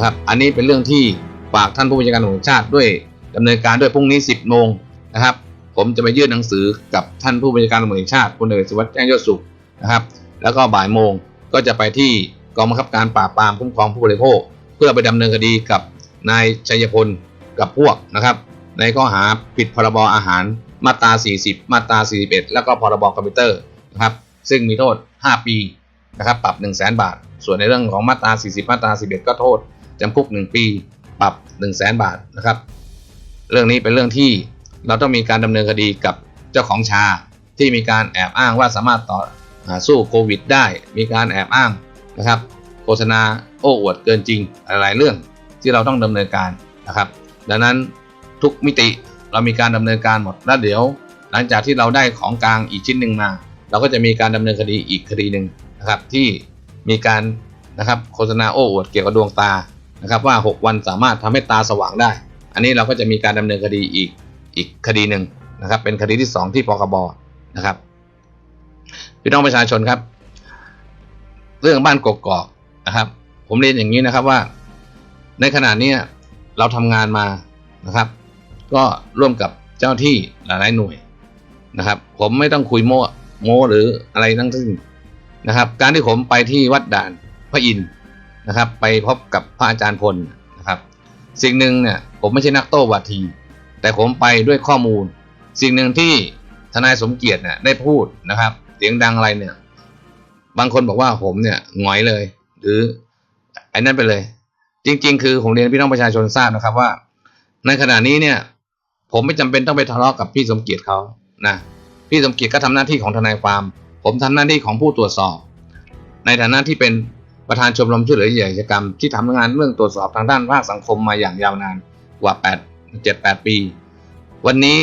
นะครับ อันนี้เป็นเรื่องที่ฝากท่านผู้บัญชาการตำรวจแห่งชาติด้วยดำเนินการด้วยพรุ่งนี้ 10 โมงนะครับ ผมจะไปยื่นหนังสือกับท่านผู้บัญชาการตำรวจแห่งชาติพลเอกสุวัสดิ์แจ้งยอดสุขนะครับ แล้วก็บ่ายโมงก็จะไปที่กองบังคับการปราบปรามคุ้มครองผู้บริโภค เพื่อไปดำเนินคดีกับนายชัยพลกับพวกนะครับ ในข้อหาผิดพรบอาหารมาตรา 40 มาตรา 41 แล้วก็พรบคอมพิวเตอร์นะครับ ซึ่งมีโทษ 5 ปีนะครับ ปรับ 1 0 0 0 0แบาท ส่วนในเรื่องของมาตรา 40 มาตรา41ก็โทษ จำคุก 1 ปี ปรับ 1 0 0 0 0แบาทนะครับ เรื่องนี้เป็นเรื่องที่เราต้องมีการดำเนินคดีกับเจ้าของชาที่มีการแอบอ้างว่าสามารถต่อสู้โควิด ได้ มีการแอบอ้างนะครับ โฆษณาโอ้อวดเกินจริงหลายๆเรื่องที่เราต้องดำเนินการนะครับ ดังนั้นทุกมิติเรามีการดำเนินการหมดแล้วเดี๋ยว หลังจากที่เราได้ของกลางอีกชิ้นหนึ่งมา เราก็จะมีการดำเนินคดีอีกคดีหนึ่งนะครับที่มีการนะครับโฆษณาโอ้อวดเกี่ยวกับดวงตา นะครับว่า 6 วันสามารถทำให้ตาสว่างได้ อันนี้เราก็จะมีการดำเนินคดีอีกอีกคดีหนึ่งนะครับ เป็นคดีที่ 2 ที่ปคบนะครับพี่น้องประชาชนครับ เรื่องบ้านกกอกนะครับ ผมเรียนอย่างนี้นะครับว่า ในขณะนี้เราทำงานมานะครับ ก็ร่วมกับเจ้าที่หลายๆหน่วยนะครับ ผมไม่ต้องคุยโม้โม้หรืออะไรทั้งสิ้นนะครับ การที่ผมไปที่วัดด่านพระอินทร์ นะครับ ไปพบกับพระอาจารย์พลนะครับ สิ่งหนึ่งเนี่ยผมไม่ใช่นักโต้วาที แต่ผมไปด้วยข้อมูล สิ่งหนึ่งที่ทนายสมเกียรติเนี่ยได้พูดนะครับ เสียงดังอะไรเนี่ย บางคนบอกว่าผมเนี่ยหงอยเลย หรือไอ้นั่นไปเลย จริง ๆ คือผมเรียนพี่น้องประชาชนทราบนะครับว่า ในขณะนี้เนี่ย ผมไม่จำเป็นต้องไปทะเลาะกับพี่สมเกียรติเขานะพี่สมเกียรติก็ทำหน้าที่ของทนายความ ผมทำหน้าที่ของผู้ตรวจสอบ ในฐานะที่เป็น ประธานชมรมช่วยเหลือเหยื่ออาชญากรรมที่ทำงานเรื่องตรวจสอบทางด้านภาคสังคมมาอย่างยาวนานกว่า 8 7 8 ปี วันนี้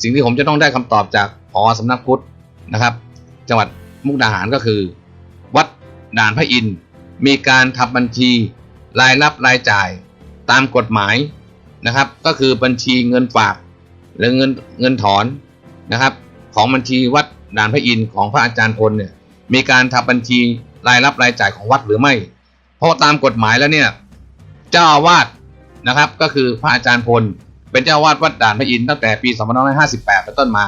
สิ่งที่ผมจะต้องได้คำตอบจากพอสำนักพุทธนะครับ จังหวัดมุกดาหารก็คือ วัดด่านพระอินทร์มีการทำบัญชีรายรับรายจ่ายตามกฎหมายนะครับ ก็คือบัญชีเงินฝากหรือเงินเงินถอนนะครับ ของบัญชีวัดด่านพระอินทร์ของพระอาจารย์พลเนี่ยมีการทำบัญชี รายรับรายจ่ายของวัดหรือไม่ เพราะตามกฎหมายแล้วเนี่ยเจ้าอาวาสนะครับ ก็คือพระอาจารย์พล เป็นเจ้าอาวาสวัดด่านพระอินทร์ตั้งแต่ปี2558เป็นต้นมา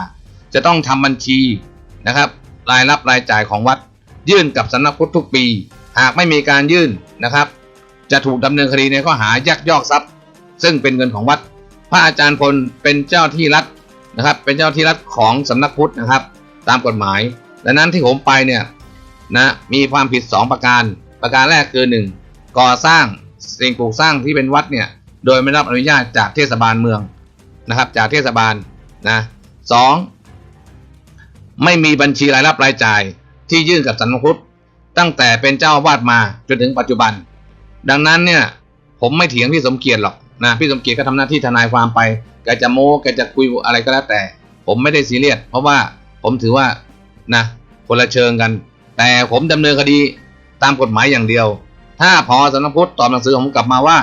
จะต้องทำบัญชีนะครับ รายรับรายจ่ายของวัด ยื่นกับสำนักพุทธทุกปี หากไม่มีการยื่นนะครับ จะถูกดำเนินคดีในข้อหายักยอกทรัพย์ ซึ่งเป็นเงินของวัด พระอาจารย์พลเป็นเจ้าที่รัฐนะครับ เป็นเจ้าที่รัฐของสำนักพุทธนะครับ ตามกฎหมายดังนั้นที่ผมไปเนี่ย นะมีความผิด 2 ประการ ประการแรกคือ 1. ก่อสร้างสิ่งปลูกสร้างที่เป็นวัดเนี่ยโดยไม่รับอนุญาตจากเทศบาลเมืองนะครับจากเทศบาลนะสองไม่มีบัญชีรายรับรายจ่ายที่ยื่นกับสำนักพุทธตั้งแต่เป็นเจ้าวาสมาจนถึงปัจจุบัน ดังนั้นเนี่ยผมไม่เถียงพี่สมเกียรติหรอกนะพี่สมเกียรติก็ทำหน้าที่ทนายความไปแกจะโม้แกจะคุยอะไรก็แล้วแต่ ผมไม่ได้ซีเรียสเพราะว่าผมถือว่านะคนละเชิงกัน แต่ผมดำเนินคดีตามกฎหมายอย่างเดียว ถ้าพอสำนักพุทธตอบหนังสือผมกลับมาว่า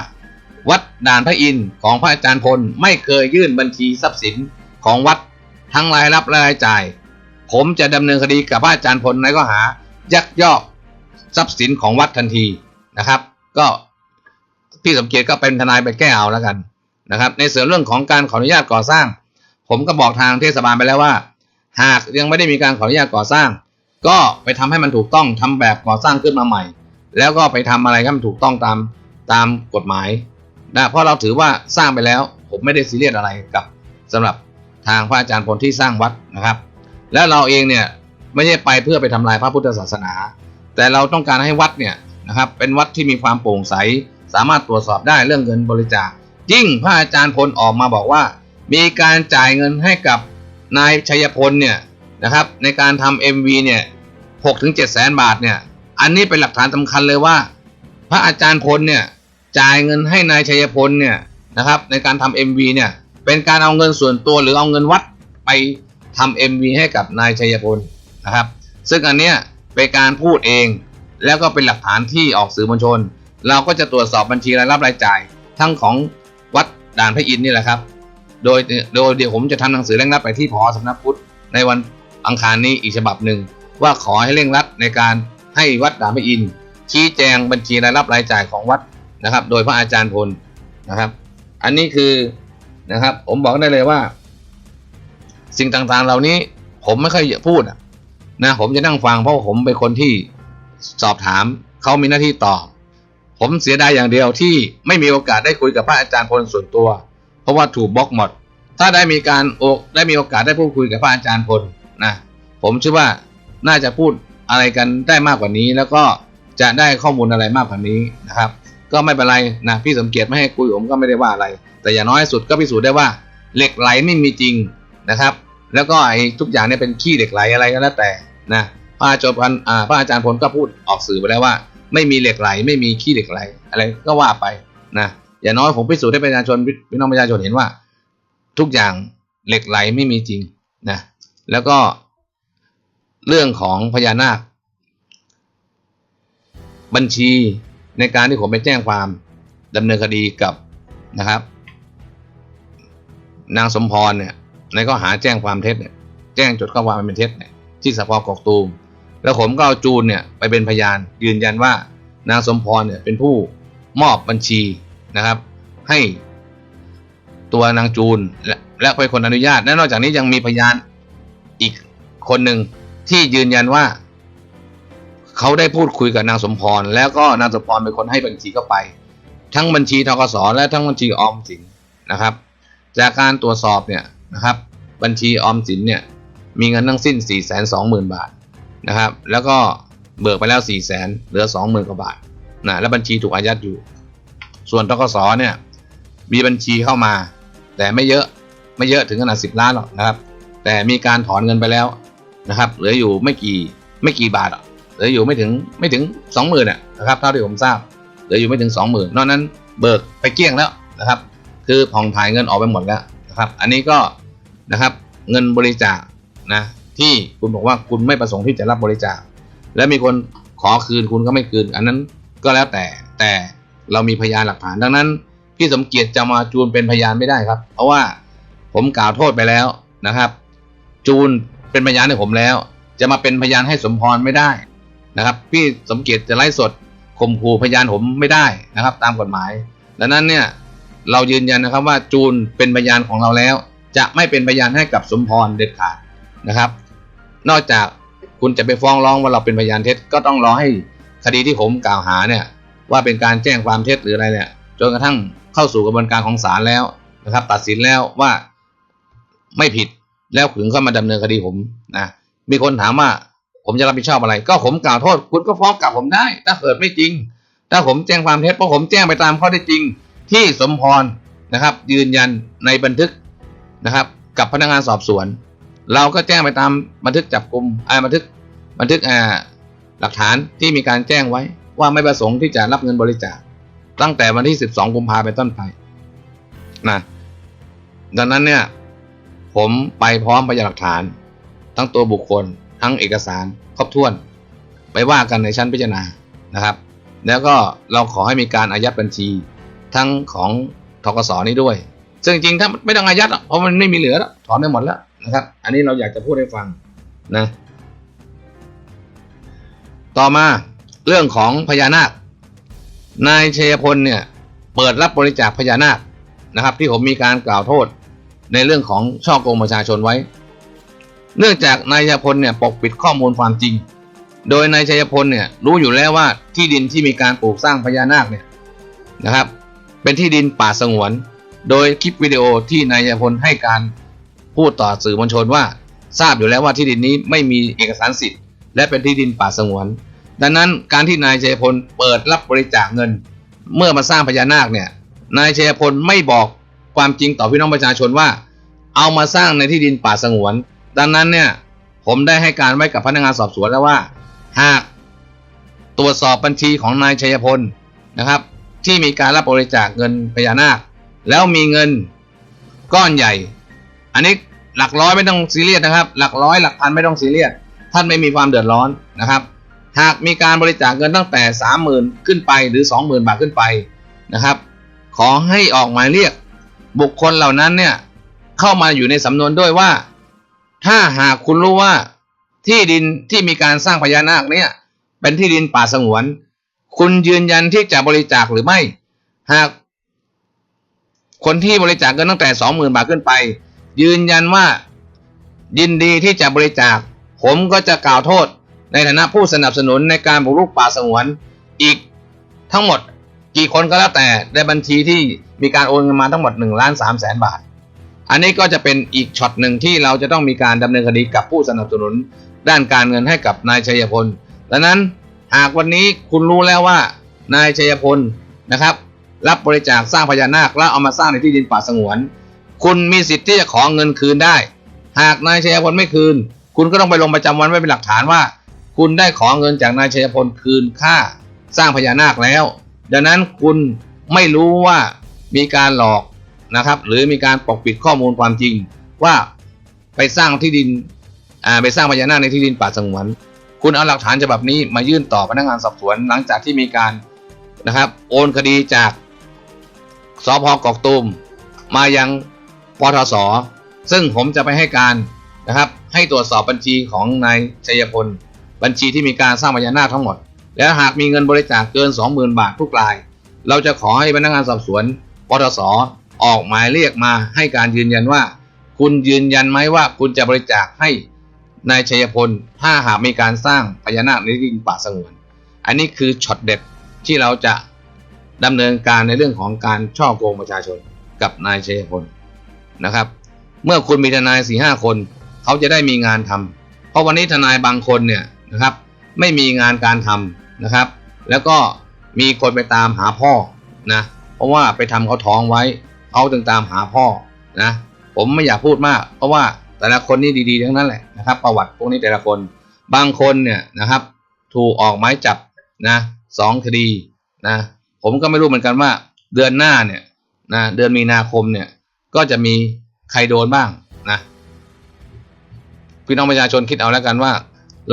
วัดด่านพระอินทร์ของพระอาจารย์พลไม่เคยยื่นบัญชีทรัพย์สินของวัดทั้งรายรับและรายจ่าย ผมจะดำเนินคดีกับพระอาจารย์พลในข้อหา ยักยอกทรัพย์สินของวัดทันทีนะครับ ก็พี่สมเกียรติก็เป็นทนายไปแก้เอาแล้วกันนะครับ ในส่วนเรื่องของการขออนุญาตก่อสร้าง ผมก็บอกทางเทศบาลไปแล้วว่า หากยังไม่ได้มีการขออนุญาตก่อสร้าง ก็ไปทำให้มันถูกต้องทำแบบก่อสร้างขึ้นมาใหม่ แล้วก็ไปทำอะไรให้มันถูกต้องตามตามกฎหมายนะเพราะเราถือว่าสร้างไปแล้ว ผมไม่ได้ซีเรียสอะไรกับสำหรับทางพระอาจารย์พลที่สร้างวัดนะครับ แล้วเราเองเนี่ยไม่ใช่ไปเพื่อไปทำลายพระพุทธศาสนา แต่เราต้องการให้วัดเนี่ยนะครับเป็นวัดที่มีความโปร่งใส สามารถตรวจสอบได้เรื่องเงินบริจาคยิ่งพระอาจารย์พลออกมาบอกว่า มีการจ่ายเงินให้กับนายชัยพลเนี่ย นะครับ ในการทำ MV เนี่ยหกถึงเจ็ดแสนบาทเนี่ย อันนี้เป็นหลักฐานสำคัญเลยว่า พระอาจารย์พลเนี่ยจ่ายเงินให้นายชัยพลเนี่ยนะครับ ในการทำ MV เนี่ยเป็นการเอาเงินส่วนตัวหรือเอาเงินวัดไปทำ MV ให้กับนายชัยพลนะครับ ซึ่งอันเนี้ยเป็นการพูดเองแล้วก็เป็นหลักฐานที่ออกสื่อมวลชน เราก็จะตรวจสอบบัญชีรายรับรายจ่าย ทั้งของวัดด่านพระอินทร์นี่แหละครับ โดยโดยเดี๋ยวผมจะทำหนังสือเร่งรัดไปที่พอสำนักพุทธในวัน อังคารนี้อีกฉบับหนึ่ง ว่าขอให้เร่งรัดในการให้วัดดานพระอิน ชี้แจงบัญชีรายรับรายจ่ายของวัดนะครับ โดยพระอาจารย์พลนะครับ อันนี้คือนะครับ ผมบอกได้เลยว่า สิ่งต่างๆเหล่านี้ผมไม่ค่อยพูดนะผมจะนั่งฟังเพราะผมเป็นคนที่สอบถามเขามีหน้าที่ตอบผมเสียดายอย่างเดียวที่ไม่มีโอกาสได้คุยกับพระอาจารย์พลส่วนตัว เพราะว่าถูกบล็อกหมด ถ้าได้มีการโอกได้มีโอกาสได้พูดคุยกับพระอาจารย์พล นะผมเชื่อว่าน่าจะพูดอะไรกันได้มากกว่านี้ แล้วก็จะได้ข้อมูลอะไรมากกว่านี้นะครับ ก็ไม่เป็นไรนะพี่สมเกียรติไม่ให้คุยผมก็ไม่ได้ว่าอะไร แต่อย่างน้อยสุดก็พิสูจน์ได้ว่าเหล็กไหลไม่มีจริงนะครับ แล้วก็ไอ้ทุกอย่างเนี่ยเป็นขี้เหล็กไหลอะไรก็แล้วแต่นะพระอาจารย์พลอ่าพระอาจารย์พลก็พูดออกสื่อไปแล้วว่า ไม่มีเหล็กไหล ไม่มีขี้เหล็กไหล อะไรก็ว่าไปนะอย่างน้อยผมพิสูจน์ให้ประชาชนพี่น้องประชาชนเห็นว่า ทุกอย่างเหล็กไหลไม่มีจริงนะ แล้วก็เรื่องของพญานาค บัญชีในการที่ผมไปแจ้งความดำเนินคดีกับนะครับ นางสมพรเนี่ยในข้อหาแจ้งความเท็จเนี่ยแจ้งจดข้อความเป็นเท็จเนี่ยที่สพกกตูม แล้วผมก็เอาจูนเนี่ยไปเป็นพยานยืนยันว่านางสมพรเนี่ยเป็นผู้มอบบัญชีนะครับ ให้ตัวนางจูนและและเป็นคนอนุญาตและนอกจากนี้ยังมีพยาน คนหนึ่งที่ยืนยันว่าเขาได้พูดคุยกับนางสมพร แล้วก็นางสมพรเป็นคนให้บัญชีเข้าไป ทั้งบัญชีทกสและทั้งบัญชีออมสินนะครับ จากการตรวจสอบเนี่ยนะครับ บัญชีออมสินเนี่ยมีเงินทั้งสิ้น 4 2 0 0 0 0 บาทนะครับ แล้วก็เบิกไปแล้ว 4 0 0 0 0 0เหลือ 20,000กว่าบาทนะและบัญชีถูกอายัดอยู่ ส่วนทกสเนี่ยมีบัญชีเข้ามา แต่ไม่เยอะไม่เยอะถึงขนาด 10 ล้านหรอกนะครับ แต่มีการถอนเงินไปแล้ว นะครับ เหลืออยู่ไม่กี่ไม่กี่บาทหรอกเหลืออยู่ไม่ถึงไม่ถึง20,000อะนะครับเท่าที่ผมทราบ เหลืออยู่ไม่ถึง20,000นนอกนั้นเบิกไปเกี้ยงแล้วนะครับ คือผ่องถ่ายเงินออกไปหมดแล้วนะครับ อันนี้ก็นะครับเงินบริจาคนะที่คุณบอกว่าคุณไม่ประสงค์ที่จะรับบริจาค และมีคนขอคืนคุณก็ไม่คืน อันนั้นก็แล้วแต่แต่เรามีพยานหลักฐานดังนั้นพี่สมเกียรติจะมาจูนเป็นพยานไม่ได้ครับ เพราะว่าผมกล่าวโทษไปแล้วนะครับ จูน เป็นพยานให้ผมแล้ว จะมาเป็นพยานให้สมพรไม่ได้นะครับ พี่สมเกียรติจะไล่สดข่มขู่พยานผมไม่ได้นะครับ ตามกฎหมายดังนั้นเนี่ยเรายืนยันนะครับว่าจูนเป็นพยานของเราแล้ว จะไม่เป็นพยานให้กับสมพรเด็ดขาดนะครับ นอกจากคุณจะไปฟ้องร้องว่าเราเป็นพยานเท็จก็ต้องรอให้คดีที่ผมกล่าวหาเนี่ยว่าเป็นการแจ้งความเท็จหรืออะไรเนี่ยจนกระทั่งเข้าสู่กระบวนการของศาลแล้วนะครับ ตัดสินแล้วว่าไม่ผิด แล้วถึงเข้ามาดำเนินคดีผมนะมีคนถามว่าผมจะรับผิดชอบอะไร ก็ผมกล่าวโทษ คุณก็ฟ้องกลับผมได้ ถ้าเกิดไม่จริง ถ้าผมแจ้งความเท็จเพราะผมแจ้งไปตามข้อเท็จจริง ที่สมพรนะครับ ยืนยันในบันทึกนะครับ กับพนักงานสอบสวน เราก็แจ้งไปตามบันทึกจับกลุ่มอ่าบันทึกบันทึกอ่าหลักฐานที่มีการแจ้งไว้ว่าไม่ประสงค์ที่จะรับเงินบริจาค ตั้งแต่วันที่ 12 กุมภาพันธ์เป็นต้นไปนะดังนั้นเนี่ย ผมไปพร้อมพยานหลักฐาน ทั้งตัวบุคคล ทั้งเอกสารครบถ้วน ไปว่ากันในชั้นพิจารณานะครับ แล้วก็เราขอให้มีการอายัดบัญชี ทั้งของทกสนี้ด้วย ซึ่งจริงๆถ้าไม่ต้องอายัดเพราะมันไม่มีเหลือแล้วถอนได้หมดแล้วนะครับ อันนี้เราอยากจะพูดให้ฟังนะต่อมาเรื่องของพญานาค นายชัยพลเนี่ยเปิดรับบริจาคพญานาคนะครับ ที่ผมมีการกล่าวโทษ ในเรื่องของช่อโกงประชาชนไว้ เนื่องจากนายชัยพลเนี่ยปกปิดข้อมูลความจริง โดยนายชัยพลเนี่ยรู้อยู่แล้วว่าที่ดินที่มีการปลูกสร้างพญานาคเนี่ยนะครับ เป็นที่ดินป่าสงวน โดยคลิปวิดีโอที่นายชัยพลให้การพูดต่อสื่อมวลชนว่า ทราบอยู่แล้วว่าที่ดินนี้ไม่มีเอกสารสิทธิ์ และเป็นที่ดินป่าสงวน ดังนั้นการที่นายชัยพลเปิดรับบริจาคเงิน เมื่อมาสร้างพญานาคเนี่ยนายชัยพลไม่บอก ความจริงต่อพี่น้องประชาชนว่า เอามาสร้างในที่ดินป่าสงวน ดังนั้นเนี่ยผมได้ให้การไว้กับพนักงานสอบสวนแล้วว่า หากตรวจสอบบัญชีของนายชัยพลนะครับ ที่มีการรับบริจาคเงินพญานาค แล้วมีเงินก้อนใหญ่ อันนี้หลักร้อยไม่ต้องซีเรียสนะครับ หลักร้อยหลักพันไม่ต้องซีเรียสท่านไม่มีความเดือดร้อนนะครับ หากมีการบริจาคเงินตั้งแต่สามหมื่นขึ้นไปหรือสองหมื่นบาทขึ้นไปนะครับ ขอให้ออกหมายเรียก บุคคลเหล่านั้นเนี่ยเข้ามาอยู่ในสำนวนด้วยว่า ถ้าหากคุณรู้ว่าที่ดินที่มีการสร้างพญานาคเนี่ย เป็นที่ดินป่าสงวน คุณยืนยันที่จะบริจาคหรือไม่ หาก คนที่บริจาคเงินตั้งแต่สองหมื่นบาทขึ้นไป ยืนยันว่ายินดีที่จะบริจาค ผมก็จะกล่าวโทษ ในฐานะผู้สนับสนุนในการบุกรุกป่าสงวนอีกทั้งหมด กี่คนก็แล้วแต่ในบัญชีที่มีการโอนเงินมาทั้งหมด1ล้าน3แสนบาท อันนี้ก็จะเป็นอีกช็อตหนึ่งที่เราจะต้องมีการดำเนินคดีกับผู้สนับสนุน ด้านการเงินให้กับนายชัยพลดังนั้นหากวันนี้คุณรู้แล้วว่านายชัยพลนะครับรับบริจาคสร้างพญานาคแล้วเอามาสร้างในที่ดินป่าสงวน คุณมีสิทธิ์ที่จะขอเงินคืนได้ หากนายชัยพลไม่คืน คุณก็ต้องไปลงประจำวันไว้เป็นหลักฐานว่า คุณได้ขอเงินจากนายชัยพลคืนค่าสร้างพญานาคแล้ว ดังนั้นคุณไม่รู้ว่ามีการหลอกนะครับ หรือมีการปกปิดข้อมูลความจริง ว่าไปสร้างที่ดินไปสร้างพญานาคในที่ดินป่าสงวน คุณเอาหลักฐานฉบับนี้มายื่นต่อพนักงานสอบสวนหลังจากที่มีการนะครับ โอนคดีจากสพกอกตูมมายังปทศซึ่งผมจะไปให้การนะครับ ให้ตรวจสอบบัญชีของนายชัยพล บัญชีที่มีการสร้างพญานาคทั้งหมด แล้วหากมีเงินบริจาคเกิน 20,000 บาททุกราย เราจะขอให้พนักงานสอบสวนปทศออกหมายเรียกมาให้การยืนยันว่า คุณยืนยันไหมว่าคุณจะบริจาคให้นายชัยพล ถ้าหากมีการสร้างพญานาคในดินป่าสงวน อันนี้คือช็อตเด็ดที่เราจะดำเนินการในเรื่องของการช่อโกงประชาชนกับนายชัยพลนะครับ เมื่อคุณมีทนายสี่ห้าคน เขาจะได้มีงานทำเพราะวันนี้ทนายบางคนเนี่ยนะครับ ไม่มีงานการทำ นะครับ แล้วก็มีคนไปตามหาพ่อนะเพราะว่าไปทำเขาท้องไว้เขาถึงตามหาพ่อนะผมไม่อยากพูดมาก เพราะว่าแต่ละคนนี่ดีๆทั้งนั้นแหละนะครับ ประวัติพวกนี้แต่ละคนบางคนเนี่ยนะครับ ถูกออกหมายจับนะสองคดีนะผมก็ไม่รู้เหมือนกันว่าเดือนหน้าเนี่ยนะเดือนมีนาคมเนี่ยก็จะมีใครโดนบ้างนะพี่น้องประชาชนคิดเอาแล้วกันว่า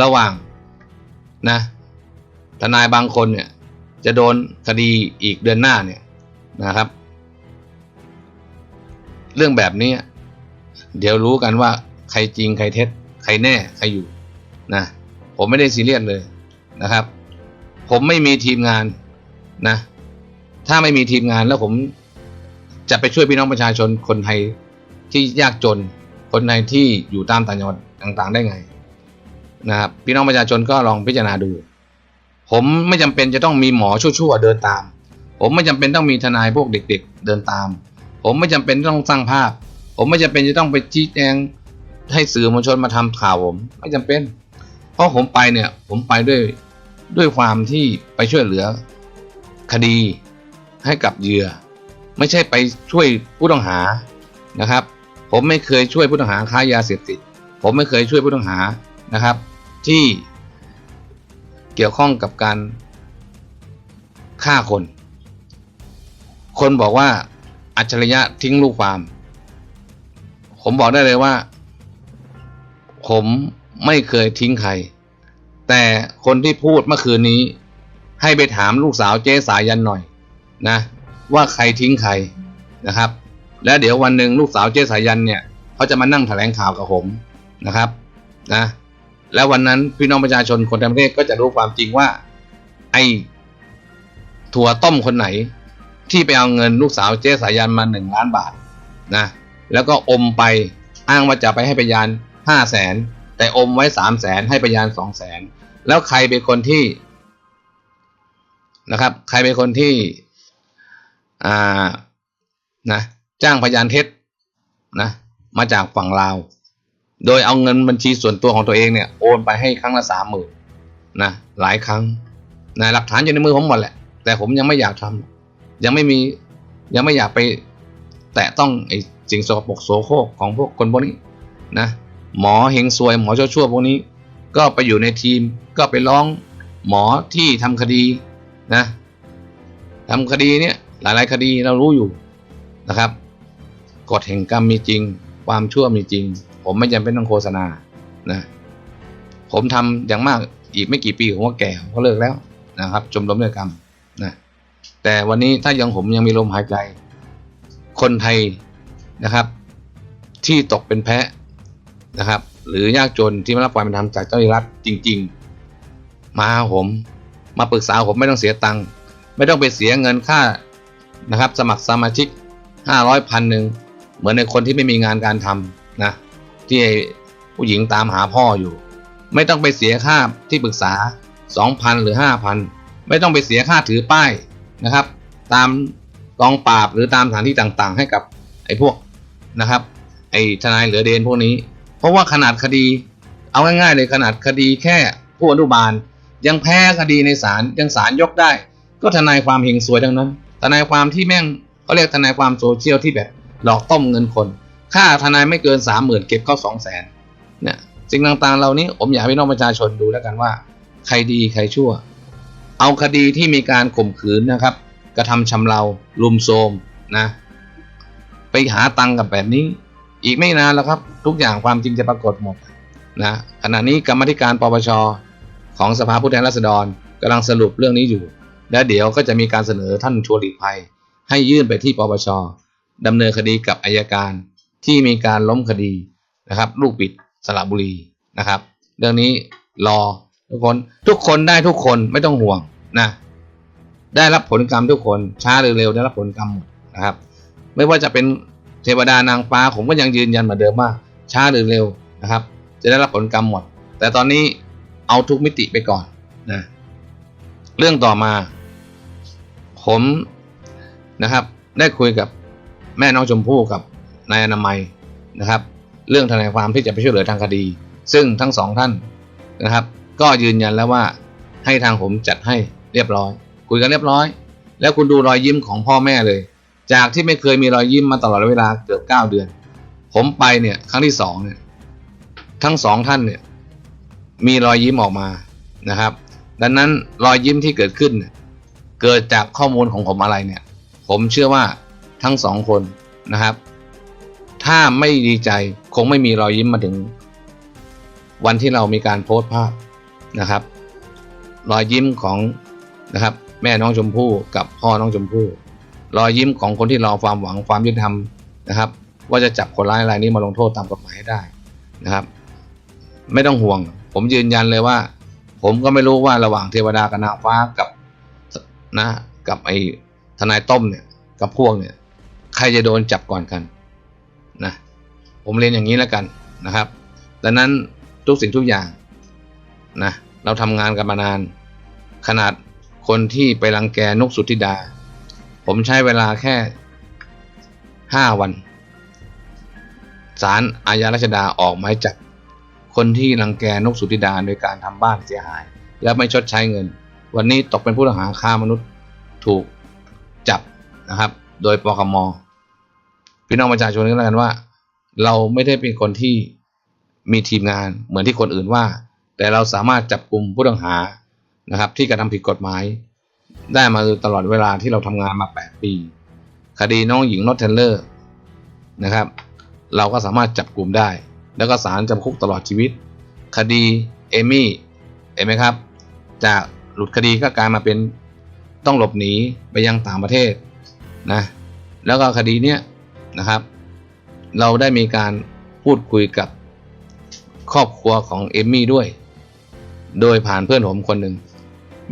ระหว่างนะ ทนายบางคนเนี่ยจะโดนคดีอีกเดือนหน้าเนี่ยนะครับ เรื่องแบบนี้เดี๋ยวรู้กันว่าใครจริงใครเท็จ ใครแน่ใครอยู่นะผมไม่ได้ซีเรียสเลยนะครับ ผมไม่มีทีมงานนะ ถ้าไม่มีทีมงานแล้วผมจะไปช่วยพี่น้องประชาชนคนไทยที่ยากจนคนไทยที่อยู่ตามต่างจังหวัดต่าง ๆ ได้ไงนะครับพี่น้องประชาชนก็ลองพิจารณาดู ผมไม่จำเป็นจะต้องมีหมอชั่วๆเดินตาม ผมไม่จำเป็นต้องมีทนายพวกเด็ก ๆ เดินตาม ผมไม่จำเป็นต้องสร้างภาพ ผมไม่จำเป็นจะต้องไปชี้แจงให้สื่อมวลชนมาทำข่าวผมไม่จำเป็น เพราะผมไปเนี่ยผมไปด้วยด้วยความที่ไปช่วยเหลือคดีให้กับเหยื่อ ไม่ใช่ไปช่วยผู้ต้องหานะครับ ผมไม่เคยช่วยผู้ต้องหาค้ายาเสพติด ผมไม่เคยช่วยผู้ต้องหานะครับ ที่ เกี่ยวข้องกับการฆ่าคน คนบอกว่าอัจฉริยะทิ้งลูกความ ผมบอกได้เลยว่า ผมไม่เคยทิ้งใคร แต่คนที่พูดเมื่อคืนนี้ ให้ไปถามลูกสาวเจ๊สายันหน่อยนะ ว่าใครทิ้งใครนะครับ และเดี๋ยววันหนึ่งลูกสาวเจ๊สายันเนี่ยเขาจะมานั่งแถลงข่าวกับผมนะครับ นะ แล้ววันนั้นพี่น้องประชาชนคนทั้งประเทศก็จะรู้ความจริงว่า ไอ้ถั่วต้มคนไหน ที่ไปเอาเงินลูกสาวเจ๊สายันมาหนึ่งล้านบาทนะแล้วก็อมไปอ้างว่าจะไปให้พยานห้าแสนแต่อมไว้สามแสนให้พยานสองแสนแล้วใครเป็นคนที่นะครับ ใครเป็นคนที่อ่านะจ้างพยานเท็จนะมาจากฝั่งลาว โดยเอาเงินบัญชีส่วนตัวของตัวเองเนี่ยโอนไปให้ครั้งละสามหมื่นนะหลายครั้งนะหลักฐานอยู่ในมือผมหมดแหละ แต่ผมยังไม่อยากทำยังไม่มียังไม่อยากไป แตะต้องไอ้สิ่งสกปรกโสโครกของพวกคนพวกนี้นะหมอเฮงซวยหมอชั่วๆพวกนี้ ก็ไปอยู่ในทีมก็ไปร้องหมอที่ทำคดีนะทำคดีเนี่ยหลายๆคดีเรารู้อยู่นะครับกฎแห่งกรรมมีจริง ความชั่วมีจริง ผมไม่จำเป็นต้องโฆษณานะผมทำอย่างมากอีกไม่กี่ปีผมก็แก่ผมก็เลิกแล้วนะครับชมรมเรื่องกรรมนะแต่วันนี้ถ้ายังผมยังมีลมหายใจ คนไทยนะครับ ที่ตกเป็นแพะนะครับ หรือยากจนที่ไม่รับความเป็นธรรมจากเจ้าหน้าที่รัฐจริง ๆ มาผมมาปรึกษาผมไม่ต้องเสียตังค์ไม่ต้องไปเสียเงินค่านะครับ สมัครสมาชิก500พันหนึ่งเหมือนในคนที่ไม่มีงานการทำนะ ที่ไอ้ผู้หญิงตามหาพ่ออยู่ ไม่ต้องไปเสียค่าที่ปรึกษา 2,000 หรือ 5,000 ไม่ต้องไปเสียค่าถือป้ายนะครับ ตามกองปราบหรือตามสถานที่ต่างๆ ให้กับไอ้พวกนะครับ ไอ้ทนายเหลือเดนพวกนี้ เพราะว่าขนาดคดี เอาง่ายๆเลยขนาดคดีแค่ผู้อนุบาล ยังแพ้คดีในศาลยังศาลยกได้ ก็ทนายความเฮงซวยทั้งนั้นทนายความที่แม่งเขาเรียกทนายความโซเชียลที่แบบหลอกต้มเงินคน ค่าทนายไม่เกินสามหมื่นเก็บเข้าสองแสนเนี่ยสิ่งต่างๆเหล่านี้ผมอยากให้น้องประชาชนดูแล้วกันว่า ใครดีใครชั่ว เอาคดีที่มีการข่มขืนนะครับ กระทำชำเราลุมโทมนะ ไปหาตังค์กับแบบนี้ อีกไม่นานแล้วครับ ทุกอย่างความจริงจะปรากฏหมดนะขณะนี้กรรมธิการปปชของสภาผู้แทนราษฎรกำลังสรุปเรื่องนี้อยู่ และเดี๋ยวก็จะมีการเสนอท่านชวนหลีกภัย ให้ยื่นไปที่ปปชดำเนินคดีกับอายการ ที่มีการล้มคดีนะครับ ลูกปิดสระบุรีนะครับ เรื่องนี้รอทุกคนทุกคนได้ทุกคนไม่ต้องห่วงนะได้รับผลกรรมทุกคนช้าหรือเร็วได้รับผลกรรมหมดนะครับ ไม่ว่าจะเป็นเทวดานางฟ้าผมก็ยังยืนยันเหมือนเดิมว่าช้าหรือเร็วนะครับ จะได้รับผลกรรมหมด แต่ตอนนี้เอาทุกมิติไปก่อนนะเรื่องต่อมา ผมนะครับ ได้คุยกับแม่น้องชมพู่กับ นายอนามัยนะครับ เรื่องทนายความที่จะไปช่วยเหลือทางคดี ซึ่งทั้งสองท่านนะครับ ก็ยืนยันแล้วว่าให้ทางผมจัดให้เรียบร้อย คุยกันเรียบร้อย แล้วคุณดูรอยยิ้มของพ่อแม่เลย จากที่ไม่เคยมีรอยยิ้มมาตลอดเวลาเกือบเก้าเดือน ผมไปเนี่ยครั้งที่สองเนี่ยทั้งสองท่านเนี่ยมีรอยยิ้มออกมานะครับ ดังนั้นรอยยิ้มที่เกิดขึ้นเนเกิดจากข้อมูลของผมอะไรเนี่ย ผมเชื่อว่าทั้งสองคนนะครับ ถ้าไม่ดีใจคงไม่มีรอยยิ้มมาถึง วันที่เรามีการโพสต์ภาพนะครับ รอยยิ้มของนะครับ แม่น้องชมพู่กับพ่อน้องชมพู่รอยยิ้มของคนที่รอความหวังความยุติธรรมนะครับ ว่าจะจับคนร้ายรายนี้มาลงโทษตามกฎหมายให้ได้นะครับ ไม่ต้องห่วง ผมยืนยันเลยว่า ผมก็ไม่รู้ว่าระหว่างเทวดากับนางฟ้ากับนะ กับไอ้ทนายต้มเนี่ย กับพวกเนี่ย ใครจะโดนจับก่อนกัน นะผมเรียนอย่างนี้แล้วกันนะครับ ดังนั้นทุกสิ่งทุกอย่างนะเราทำงานกันมานาน ขนาดคนที่ไปรังแกนกสุธิดา ผมใช้เวลาแค่ห้าวันศาลอาญารัชดาออกหมายจับคนที่รังแกนกสุธิดาโดยการทำบ้านเสียหาย และไม่ชดใช้เงิน วันนี้ตกเป็นผู้ต้องหาฆ่ามนุษย์ถูกจับนะครับ โดยปคม พี่น้องประชาชนก็แล้วกันว่า เราไม่ได้เป็นคนที่มีทีมงานเหมือนที่คนอื่นว่า แต่เราสามารถจับกลุ่มผู้ต้องหานะครับ ที่กระทำผิดกฎหมาย ได้มาตลอดเวลาที่เราทำงานมา 8 ปี คดีน้องหญิงนอตเทนเลอร์นะครับ เราก็สามารถจับกลุ่มได้ แล้วก็ศาลจำคุกตลอดชีวิต คดีเอมี่เห็นไหมครับ จากหลุดคดีก็กลายมาเป็นต้องหลบหนีไปยังต่างประเทศนะแล้วก็คดีเนี้ย นะครับ เราได้มีการพูดคุยกับครอบครัวของเอมมี่ด้วย โดยผ่านเพื่อนผมคนหนึ่ง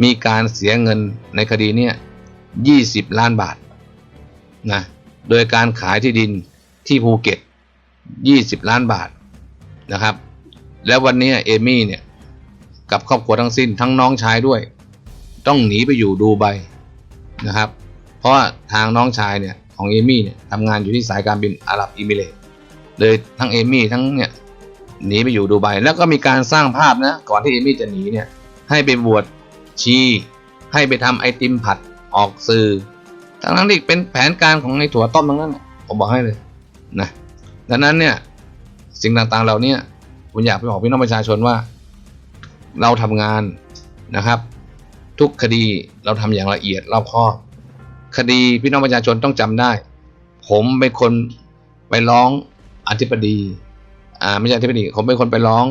มีการเสียเงินในคดีเนี้ย20 ล้านบาทนะ โดยการขายที่ดินที่ภูเก็ต 20 ล้านบาทนะครับ แล้ววันนี้เอมี่เนี่ยกับครอบครัวทั้งสิ้นทั้งน้องชายด้วย ต้องหนีไปอยู่ดูไบนะครับ เพราะทางน้องชายเนี่ย ของเอมี่เนี่ยทำงานอยู่ที่สายการบินอาหรับอิมิเรตเลยทั้งเอมี่ทั้งเนี่ยหนีไปอยู่ดูไบแล้วก็มีการสร้างภาพนะก่อนที่เอมี่จะหนีเนี่ยให้ไปบวชชี ให้ไปทำไอติมผัดออกสื่อทั้งนั้นที่เป็นแผนการของในถั่วต้มทั้งนั้นผมบอกให้เลยนะดังนั้นเนี่ยสิ่งต่างๆเหล่านี้ผมอยากไปบอกพี่น้องประชาชนว่า เราทำงานนะครับ ทุกคดีเราทำอย่างละเอียดรอบคอบ คดีพี่น้องประชาชนต้องจำได้ ผมเป็นคนไปร้องอธิบดี อ่าไม่ใช่อธิบดี ผมเป็นคนไปร้อง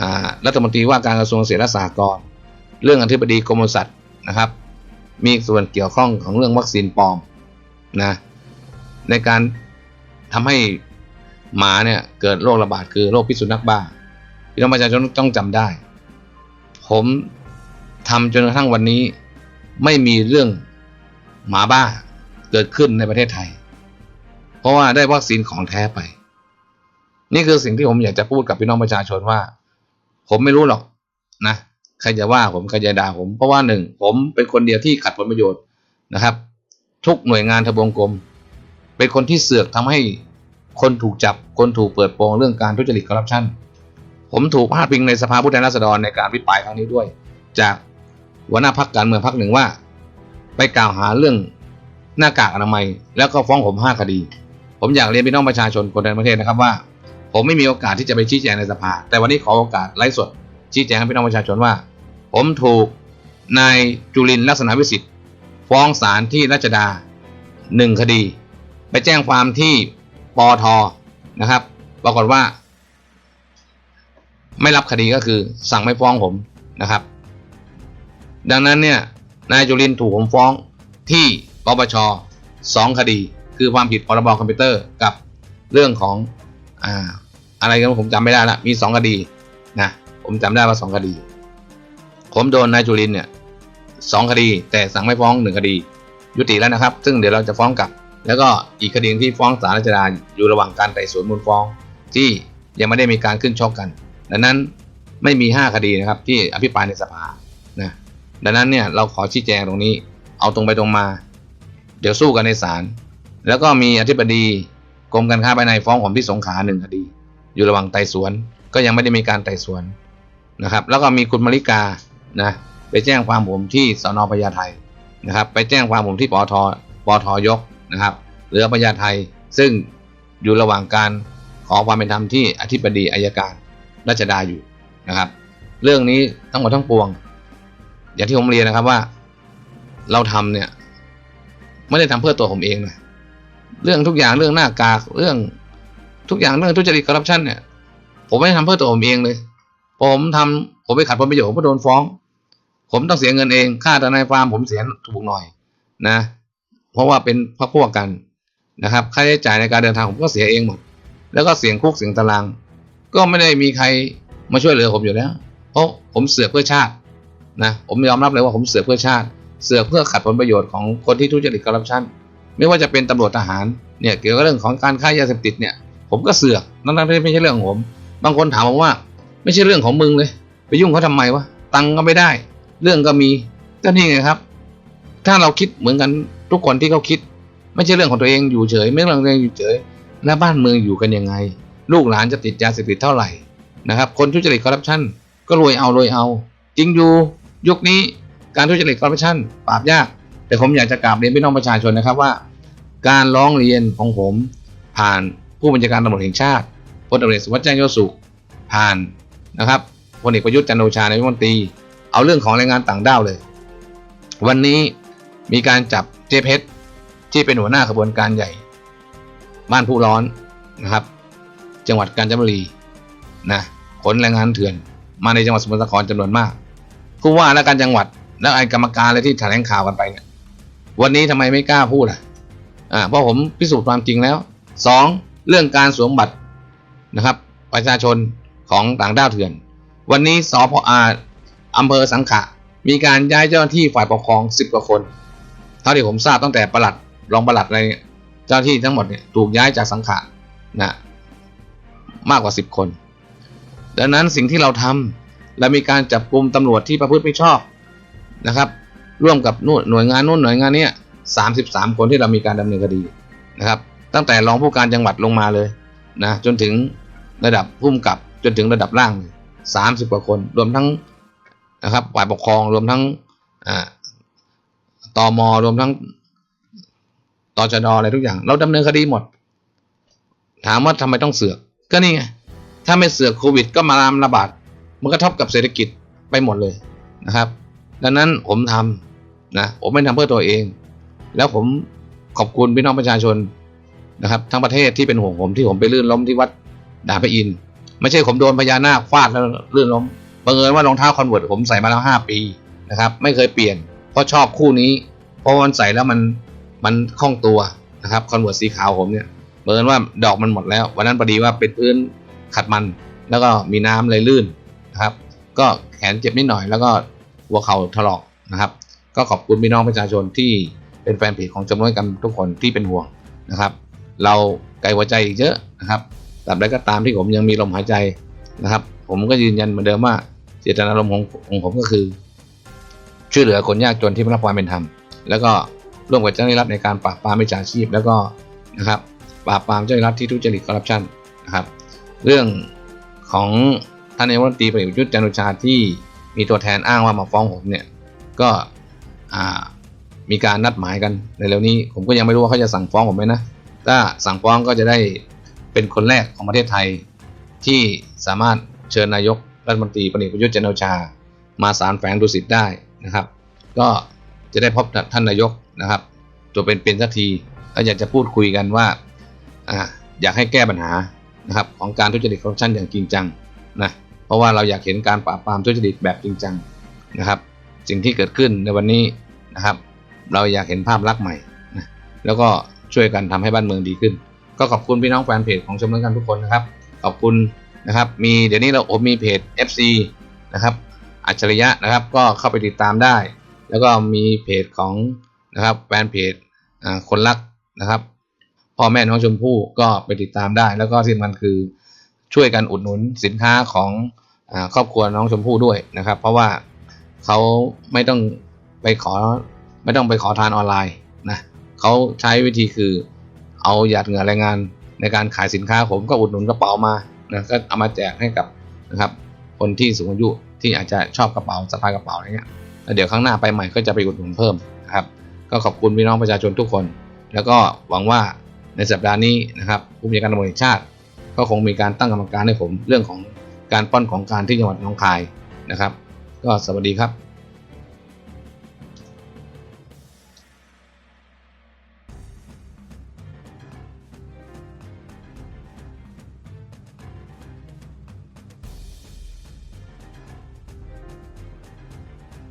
อ่ารัฐมนตรีว่าการกระทรวงเกษตรและสหกรณ์เรื่องอธิบดีกรมสัตว์นะครับ มีส่วนเกี่ยวข้องของเรื่องวัคซีนปลอมนะในการทำให้หมาเนี่ยเกิดโรคระบาดคือโรคพิษสุนัขบ้าพี่น้องประชาชนต้องจำได้ ผมทำจนกระทั่งวันนี้ไม่มีเรื่อง หมาบ้าเกิดขึ้นในประเทศไทย เพราะว่าได้วัคซีนของแท้ไป นี่คือสิ่งที่ผมอยากจะพูดกับพี่น้องประชาชนว่า ผมไม่รู้หรอกนะใครจะว่าผมใครจะด่าผมเพราะว่าหนึ่งผมเป็นคนเดียวที่ขัดผลประโยชน์นะครับ ทุกหน่วยงานทบวงกรมเป็นคนที่เสือกทำให้คนถูกจับคนถูกเปิดโปงเรื่องการทุจริตคอร์รัปชันผมถูกพาดพิงในสภาผู้แทนราษฎรในการวิปายครั้งนี้ด้วย จากหัวหน้าพักการเมืองพักหนึ่งว่า ไปกล่าวหาเรื่องหน้ากากอนามัย แล้วก็ฟ้องผมห้าคดี ผมอยากเรียนพี่น้องประชาชนคนในประเทศนะครับว่า ผมไม่มีโอกาสที่จะไปชี้แจงในสภา แต่วันนี้ขอโอกาสไลฟ์สดชี้แจงให้พี่น้องประชาชนว่า ผมถูกนายจุลินลักษณะวิสิทธิ์ฟ้องศาลที่รัชดาหนึ่งคดี ไปแจ้งความที่ปอทนะครับ ปรากฏว่า ไม่รับคดีก็คือสั่งไม่ฟ้องผมนะครับ ดังนั้นเนี่ย นายจุลินถูกผมฟ้องที่ปปชสองคดี คือความผิดพรบคอมพิวเตอร์กับเรื่องของอ่าอะไรกันผมจำไม่ได้ละมีสองคดีนะผมจำได้ว่าสองคดี ผมโดนนายจุลินเนี่ยสองคดี แต่สั่งไม่ฟ้องหนึ่งคดี ยุติแล้วนะครับ ซึ่งเดี๋ยวเราจะฟ้องกลับ แล้วก็อีกคดีที่ฟ้องศาลรัชดาอยู่ระหว่างการไต่สวนมูลฟ้อง ที่ยังไม่ได้มีการขึ้นชกกัน ดังนั้นไม่มี 5 คดีนะครับที่อภิปรายในสภา ดังนั้นเนี่ยเราขอชี้แจงตรงนี้ เอาตรงไปตรงมา เดี๋ยวสู้กันในศาลแล้วก็มีอธิบดีกรมการค้าภายในฟ้องผมที่สงขลาหนึ่งคดี อยู่ระหว่างไต่สวน ก็ยังไม่ได้มีการไต่สวนนะครับ แล้วก็มีคุณมริกานะไปแจ้งความผมที่สนพญาไทนะครับ ไปแจ้งความผมที่ปอทปอทยกนะครับหรือพญาไทซึ่งอยู่ระหว่างการขอความเป็นธรรมที่อธิบดีอายการรัชดาอยู่นะครับ เรื่องนี้ทั้งหมดทั้งปวง อย่างที่ผมเรียนนะครับว่า เราทำเนี่ย ไม่ได้ทำเพื่อตัวผมเองนะเรื่องทุกอย่างเรื่องหน้ากากเรื่องทุกอย่างเรื่องทุจริตคอร์รัปชันเนี่ย ผมไม่ได้ทำเพื่อตัวผมเองเลย ผมทำผมไปขัดผลประโยชน์ผมโดนฟ้อง ผมต้องเสียเงินเองค่าทนายความผมเสียถูกหน่อยนะ เพราะว่าเป็นพักพวกกันนะครับ ค่าใช้จ่ายในการเดินทางผมก็เสียเองหมด แล้วก็เสียงคุกเสียงตาราง ก็ไม่ได้มีใครมาช่วยเหลือผมอยู่แล้ว เพราะผมเสือกเพื่อชาติ นะผมยอมรับเลยว่าผมเสือกเพื่อชาติ เสือกเพื่อขัดผลประโยชน์ของคนที่ทุจริตคอร์รัปชันไม่ว่าจะเป็นตำรวจทหารเนี่ยเกี่ยวกับเรื่องของการค้ายาเสพติดเนี่ยผมก็เสือกนั่นไม่ไม่ใช่เรื่องของผมบางคนถามผมว่า ไม่ใช่เรื่องของมึงเลย ไปยุ่งเขาทำไมวะตังก็ไม่ได้ เรื่องก็มีก็นี่ไงครับ ถ้าเราคิดเหมือนกันทุกคนที่เขาคิด ไม่ใช่เรื่องของตัวเองอยู่เฉย ไม่ใช่เรื่องของตัวเองอยู่เฉย แล้วบ้านเมืองอยู่กันยังไง ลูกหลานจะติดยาเสพติดเท่าไหร่นะครับ คนทุจริตคอร์รัปชันก็รวยเอารวยเอา จริงอยู่ ยุคนี้การทุจริตคอร์รัปชันปราบยาก แต่ผมอยากจะกราบเรียนพี่น้องประชาชนนะครับว่า การร้องเรียนของผมผ่านผู้บัญชาการตำรวจแห่งชาติพลตำรวจเอกสุวัสดิ์แจ้งยอดสุขผ่านนะครับพลเอกประยุทธ์จันโอชานายกรัฐมนตรี เอาเรื่องของแรงงานต่างด้าวเลย วันนี้มีการจับเจเพชรที่เป็นหัวหน้าขบวนการใหญ่ บ้านผู้ร้อนนะครับ จังหวัดกาญจนบุรีนะขนแรงงานเถื่อน มาในจังหวัดสมุทรสาครจำนวนมาก ผู้ว่าและการจังหวัด และไอ้กรรมการอะไรที่แถลงข่าวกันไปเนี่ยวันนี้ทำไมไม่กล้าพูดอะอ่าเพราะผมพิสูจน์ความจริงแล้วสองเรื่องการสวมบัตรนะครับ ประชาชนของต่างด้าวเถื่อน วันนี้สพอาอำเภอสังขะ มีการย้ายเจ้าหน้าที่ฝ่ายปกครองสิบกว่าคน เท่าที่ผมทราบตั้งแต่ประหลัดรองประหลัดอะไรเนี่ยเจ้าหน้าที่ทั้งหมดเนี่ยถูกย้ายจากสังขะนะมากกว่าสิบคน ดังนั้นสิ่งที่เราทำ และมีการจับกลุ่มตำรวจที่ประพฤติไม่ชอบนะครับ ร่วมกับนู่นหน่วยงานนู่นหน่วยงานเนี้ยสามสิบสามคนที่เรามีการดำเนินคดีนะครับ ตั้งแต่รองผู้การจังหวัดลงมาเลยนะจนถึงระดับผู้กำกับจนถึงระดับล่างสามสิบกว่าคน รวมทั้งนะครับฝ่ายปกครองรวมทั้งอ่าตมรวมทั้งตชดอะไรทุกอย่าง เราดำเนินคดีหมด ถามว่าทำไมต้องเสือก ก็นี่ไงถ้าไม่เสือกโควิดก็มาลามระบาด มันก็ทบกับเศรษฐกิจไปหมดเลยนะครับ ดังนั้นผมทำนะผมไม่ทำเพื่อตัวเอง แล้วผมขอบคุณพี่น้องประชาชนนะครับ ทั้งประเทศที่เป็นห่วงผมที่ผมไปลื่นล้มที่วัดดาพระอินทร์ไม่ใช่ผมโดนพญานาคฟาดแล้วลื่นล้มบังเอิญว่ารองเท้าคอนเวิร์ตผมใส่มาแล้วห้าปีนะครับ ไม่เคยเปลี่ยน เพราะชอบคู่นี้ เพราะมันใส่แล้วมันมันคล่องตัวนะครับคอนเวิร์ตสีขาวผมเนี่ยบังเอิญว่าดอกมันหมดแล้ว วันนั้นพอดีว่าเป็นพื้นขัดมัน แล้วก็มีน้ำเลยลื่น นะครับ ก็แขนเจ็บนิดหน่อยแล้วก็หัวเข่าถลอกนะครับ ก็ขอบคุณพี่น้องประชาชนที่เป็นแฟนเพจของจำนวนกันทุกคนที่เป็นห่วงนะครับ เราไกลหัวใจเยอะนะครับตราบใดก็ตามที่ผมยังมีลมหายใจนะครับ ผมก็ยืนยันเหมือนเดิมว่าเจตนารมณ์ของของผมก็คือ ช่วยเหลือคนยากจนที่ไม่รับความเป็นธรรมแล้วก็ร่วมกับเจ้าหน้าที่รัฐในการปราบปรามมิจฉาชีพ แล้วก็นะครับปราบปรามเจ้าหน้าที่รัฐที่ทุจริตคอร์รัปชันนะครับ เรื่องของ ท่านนายกรัฐมนตรีพลเอกประยุทธ์จันทร์โอชาที่มีตัวแทนอ้างว่ามาฟ้องผมเนี่ยก็มีการนัดหมายกันในเร็วนี้ ผมก็ยังไม่รู้ว่าเขาจะสั่งฟ้องผมไหมนะถ้าสั่งฟ้องก็จะได้เป็นคนแรกของประเทศไทย ที่สามารถเชิญนายกรัฐมนตรีพลเอกประยุทธ์จันทร์โอชา มาศาลแฝงดุสิตได้นะครับ ก็จะได้พบท่านนายกนะครับ ตัวเป็นๆสักทีแล้วอยากจะพูดคุยกันว่าออยากให้แก้ปัญหานะครับของการทุจริตคอร์รัปชันอย่างจริงจังนะ เพราะว่าเราอยากเห็นการปราบปรามทุจริตแบบจริงจังนะครับ สิ่งที่เกิดขึ้นในวันนี้นะครับ เราอยากเห็นภาพลักษณ์ใหม่นะแล้วก็ช่วยกันทำให้บ้านเมืองดีขึ้น ก็ขอบคุณพี่น้องแฟนเพจของชมรมกันทุกคนนะครับ ขอบคุณนะครับ มีเดี๋ยวนี้เราผมมีเพจ FC นะครับ อัจฉริยะนะครับ ก็เข้าไปติดตามได้ แล้วก็มีเพจของนะครับแฟนเพจคนรักนะครับพ่อแม่น้องชมพู่ก็ไปติดตามได้ แล้วก็ที่สำคัญคือ ช่วยกันอุดหนุนสินค้าของอครอบครัวน้องชมพู่ด้วยนะครับ เพราะว่าเขาไม่ต้องไปขอไม่ต้องไปขอทานออนไลน์นะเขาใช้วิธีคือเอาหยาดเหงื่อแรงงานในการขายสินค้าผมก็อุดหนุนกระเป๋ามานะก็เอามาแจกให้กับนะครับ คนที่สูงอายุที่อาจจะชอบกระเป๋าสะพายกระเป๋าอะไรเงี้ยแล้วเดี๋ยวครั้งหน้าไปใหม่ก็จะไปอุดหนุนเพิ่มนะครับ ก็ขอบคุณพี่น้องประชาชนทุกคน แล้วก็หวังว่าในสัปดาห์นี้นะครับผู้มีการตำรวจแห่งชาติ ก็คงมีการตั้งกรรมการให้ผมเรื่องของการป้อนของการที่จังหวัดหนองคายนะครับ ก็สวัสดีครับ